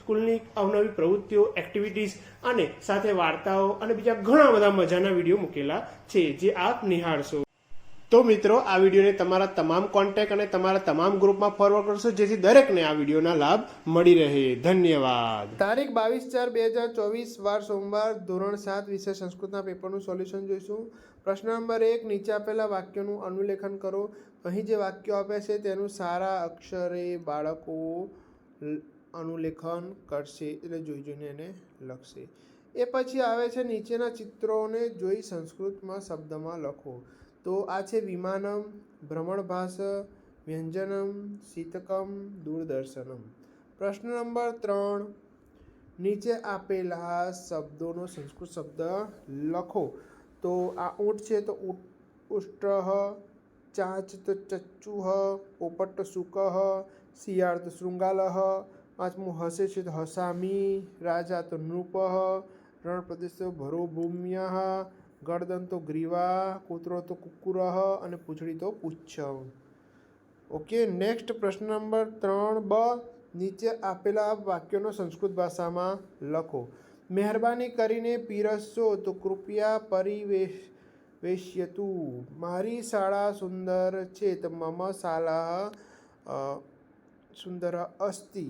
સ્કૂલની અવનવી પ્રવૃત્તિઓ એક્ટિવિટીઝ અને સાથે વાર્તાઓ અને બીજા ઘણા બધા મજાના વીડિયો મૂકેલા છે, જે આપ નિહાળશો. તો મિત્રો, આ વિડીયોને તમારા તમામ કોન્ટેક્ટ અને તમારા તમામ ગ્રુપમાં ફોરવર્ડ કરશો, જેથી દરેકને આ વિડીયોના લાભ મળી રહે. ધન્યવાદ. તારીખ બાવીસ ચાર બે હજાર ચોવીસ, વાર સોમવાર, ધોરણ સાત, વિષય સંસ્કૃતના પેપરનું સોલ્યુશન જોઈશું. પ્રશ્ન નંબર એક, નીચે આપેલા વાક્યોનું અનુલેખન કરો. અહીં જે વાક્યો આપ્યા છે તેનું સારા અક્ષરે બાળકો અનુલેખન કરશે એટલે જોઈ જોઈને એને લખશે. એ પછી આવે છે નીચેના ચિત્રોને જોઈ સંસ્કૃતમાં શબ્દમાં લખો. તો આ છે વિમાનમ, ભ્રમણભાસ, વ્યંજનમ, શીતકમ, દૂરદર્શનમ. પ્રશ્ન નંબર ત્રણ. નીચે આપેલા શબ્દોનો સંસ્કૃત શબ્દ લખો. તો આ ઊંટ છે તો ઉટ ચાંચ તો ચચ્ચુહ પોપટ તો સુકહ શિયાળ તો શૃંગાલહ પાંચમું હસે છે તો હસામી, રાજા તો નૃપઃ રણ પ્રદેશ તો ભરોભૂમ્ય ગરદન તો ગ્રીવા, કૂતરો તો કુકુરહ અને પૂંછડી તો પુચ્છ ઓકે, નેક્સ્ટ પ્રશ્ન નંબર ત્રણ બ, નીચે આપેલા વાક્યોનો સંસ્કૃત ભાષામાં લખો. મહેરબાની કરીને પીરસશો તો કૃપયા પરિવેશ, વેશ્યતુ. મારી શાળા સુંદર છે તો મમ શાળા સુંદર અસ્તિ.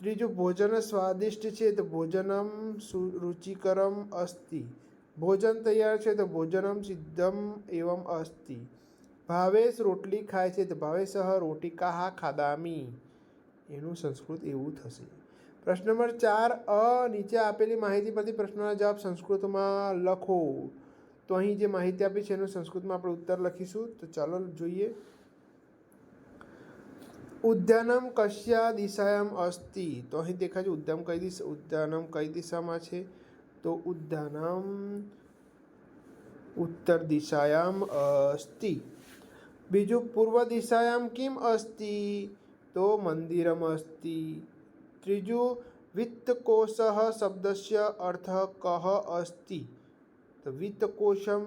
ત્રીજું, ભોજન સ્વાદિષ્ટ છે તો ભોજનમ રુચિકરમ અસ્તિ. ભોજન તૈયાર છે તો ભોજનમ સિદ્ધમ એવમ અસ્તિ. ભાવેશ રોટલી ખાય છે તો ભાવેશ રોટિકા ખાદામી. એનું સંસ્કૃત એવું થશે. પ્રશ્ન નંબર ચાર, અ નીચે આપેલી માહિતી પરથી પ્રશ્નના જવાબ સંસ્કૃતમાં લખો. તો અહીં જે માહિતી આપી છે એનું સંસ્કૃતમાં આપણે ઉત્તર લખીશું. તો ચાલો જોઈએ. ઉદ્યાનમ કશ્યા દિશાયામ અસ્તિ. તો અહીં દેખાય છે ઉદ્યાન કઈ દિશા, ઉદ્યાનમ કઈ દિશામાં છે? તો ઉદ્યાનમ ઉત્તર દિશાયામ અસ્તિ. બીજું પૂર્વ દિશાયામ કિમ અસ્તિ? તો મંદિરમ અસ્તિ. ત્રીજું વિત્તકોશ શબ્દસ્ય અર્થ કહ અસ્તિ. તો વિત્તકોશમ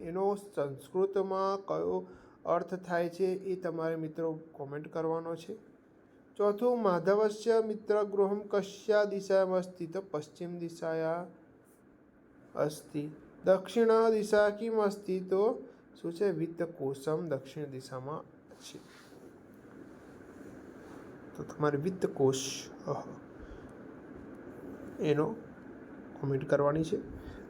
એનો સંસ્કૃતમાં કયો અર્થ થાય છે એ તમારે મિત્રો કોમેન્ટ કરવાનો છે. ચોથું, માધવસ્ય મિત્ર ગૃહમ કશ્યા દિશામાં અસ્તિ તો પશ્ચિમ દિશાયા અસ્તિ. દક્ષિણ દિશા કિમ અસ્તિ તો શું છે? વિત્તકોશમ દક્ષિણ દિશામાં છે. તો તમારે વિત્તકોશ કોષ એનો કોમેન્ટ કરવાની છે.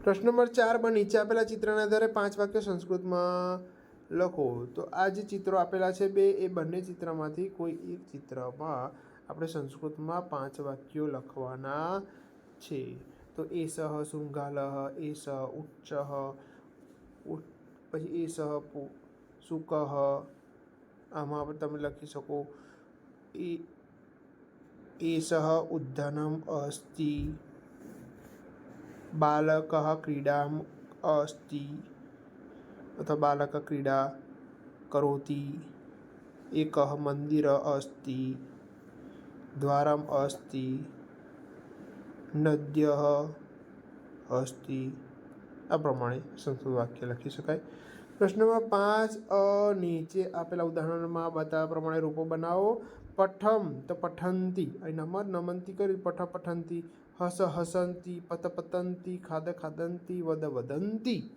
પ્રશ્ન નંબર ચાર પણ નીચે આપેલા ચિત્રના આધારે પાંચ વાક્યો સંસ્કૃતમાં લખો. તો આ જે ચિત્રો આપેલા છે બે, એ બંને ચિત્રમાંથી કોઈ એક ચિત્રમાં આપણે સંસ્કૃતમાં પાંચ વાક્યો લખવાના છે. તો એ સહ શૃંગાલહ એ સહ ઉચ્ચ પછી એ સહ સુકહ આમાં પણ તમે લખી શકો. એ સહ ઉદ્યાનમ અસ્તિ, બાલક, ક્રીડામ, અસ્તિ અથવા बालकक्रीडा करोति કરોતિ, એક મંદિર द्वारम् अस्ति અસ્તિ, નદ્ય અસ્તિ, આ પ્રમાણે સંસ્કૃત વાક્ય લખી શકાય. પ્રશ્નમાં પાંચ અ નીચે આપેલા ઉદાહરણમાં બતાવ્યા પ્રમાણે રૂપો બનાવો. પઠમ તો પઠંતી, અહીં નમત નમંતી કરી, પઠ, પઠંતી, હસ, હસંતી, પત, પતંતી, ખાદ, ખાદંતી, વદ, વદંતી.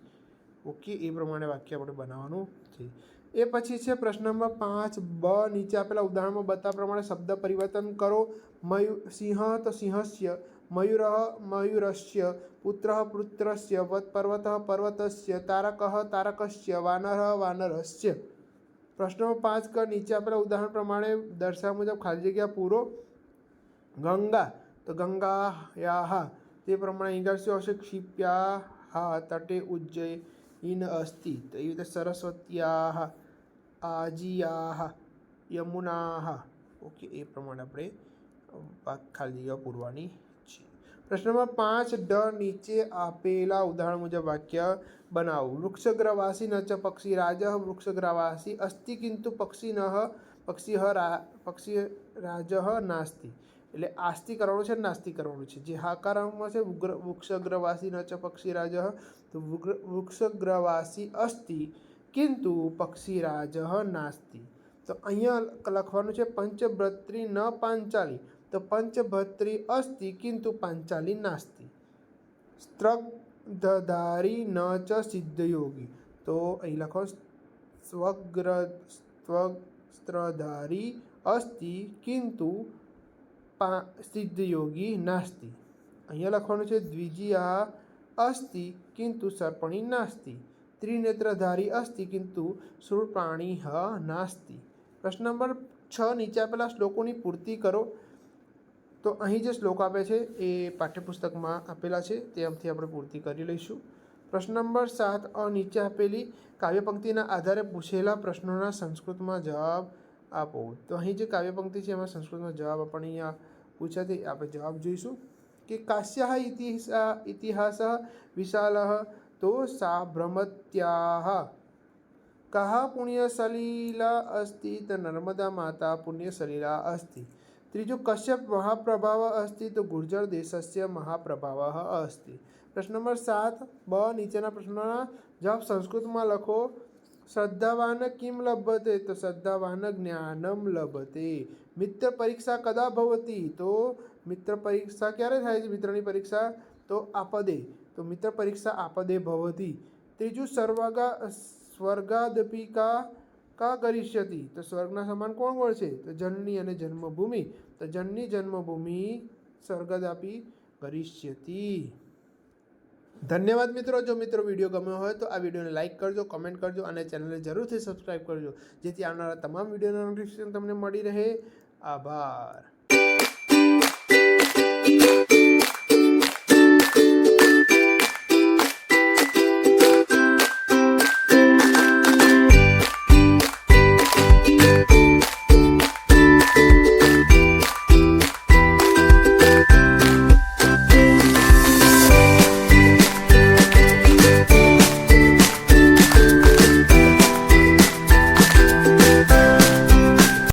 ઓકે એ પ્રમાણે વાક્ય આપણે બનાવવાનું છે. એ પછી છે પ્રશ્ન નંબર પાંચ, બ નીચે આપેલા ઉદાહરણમાં બતા પ્રમાણે શબ્દ પરિવર્તન કરો. મયુ, સિંહ તો સિંહસ્ય, મયુર મયુરસ્ય, પુત્ર પુત્રસ્ય, વત પર્વત પર્વતસ્ય, તારક તારકસ્ય, વાનર વાનરસ્ય. પ્રશ્ન પાંચ ક નીચે આપેલા ઉદાહરણ પ્રમાણે દર્શાવ્યા મુજબ ખાલી જગ્યા પૂરો. ગંગા, તો ગંગા યા તે પ્રમાણે ઇંગ્લિશ આવશે? ક્ષિપ્યા હા તટે ઉજ્જૈન અસ્તિ तैः એવી રીતે સરસ્વત્યા આજીયા યમુના ઓકે એ પ્રમાણે આપણે ખાલી જગ્યા પૂરવાની છે પ્રશ્ન નંબર પાંચ ડ નીચે આપેલા ઉદાહરણ મુજબ વાક્ય બનાવો વૃક્ષગ્રવાસી ન ચ પક્ષી રાજ વૃક્ષગ્રવાસી અસ્તિ કિંતુ પક્ષી ન પક્ષી પક્ષી રાજ નાસ્તિ એટલે આસ્તિ કરવાનું છે, નાસ્તિ કરવાનું છે. જે હાકારમાં છે, ઉગ્ર, વૃક્ષગ્રવાસી ન ચ પક્ષી રાજ તો વૃક્ષગ્રવાસી અસ્તિ, કિંતુ પક્ષી રાજ નાસ્તિ. તો અહીંયા લખવાનું છે પંચભત્રી ન પાંચાલી. તો પંચભત્રી અસ્તિ, કિંતુ પાંચાલી, નાસ્તિ. સ્ત્રગધારી ન ચ સિદ્ધયોગી. તો અહીં લખો સ્વગ્ર સ્વસ્ત્રધારી અસ્તિ, કિંતુ પા સિદ્ધયોગી નાસ્તિ અહીંયા લખવાનું છે દ્વિજીયા અસ્તિ કિંતુ સર્પણી નાસ્તિ ત્રિનેત્રધારી અસ્તિ કિંતુ સુરપ્રાણી હ નાસ્તિ પ્રશ્ન નંબર છ નીચે આપેલા શ્લોકોની પૂર્તિ કરો તો અહીં જે શ્લોક આપે છે એ પાઠ્યપુસ્તકમાં આપેલા છે ત્યાંથી આપણે પૂર્તિ કરી લઈશું પ્રશ્ન નંબર સાત અ નીચે આપેલી કાવ્યપંક્તિના આધારે પૂછેલા પ્રશ્નોના સંસ્કૃતમાં જવાબ આપો તો અહીં જે કાવ્યપંક્તિ છે એમાં સંસ્કૃતમાં જવાબ આપણને અહીંયા પૂછ્યા તે આપણે જવાબ જોઈશું કે કાશ્યા ઇતિહાસ ઇતિહાસ વિશાલ તો સા ભ્રમત્યા કહ પુણ્યસલીલા અસ્તિ તો નર્મદા માતા પુણ્યસલીલા અસ્તિ ત્રીજું કશ્યપ મહાપ્રભાવ અસ્તિ તો ગુર્જર દેશસ્ય મહાપ્રભાવ અસ્તિ પ્રશ્ન નંબર સાત બ નીચેના પ્રશ્નોના જવાબ સંસ્કૃતમાં લખો શ્રદ્ધાવાન કિમ લભતે? તો શ્રદ્ધાવાન જ્ઞાનમ લભતે. મિત્ર પરીક્ષા કદા ભવતી? તો મિત્ર પરીક્ષા ક્યારે થાય છે મિત્રની પરીક્ષા? તો આપદે. તો મિત્ર પરીક્ષા આપદે ભવતી. ત્રીજું સર્વગા સ્વર્ગાદપી કા કા કરીષ્યતિ? તો સ્વર્ગના સમાન કોણ કોણ છે? તો જનની અને જન્મભૂમિ. તો જનની જન્મભૂમિ સ્વર્ગદાપી કરીષ્યતિ. ધન્યવાદ મિત્રો, જો મિત્રો વીડિયો ગમ્યો હોય તો આ વિડીયોને લાઇક કરજો, કમેન્ટ કરજો અને ચેનલને જરૂરથી સબસ્ક્રાઈબ કરજો, જેથી આવનારા તમામ વિડીયોના નોટિફિકેશન તમને મળી રહે. આભાર.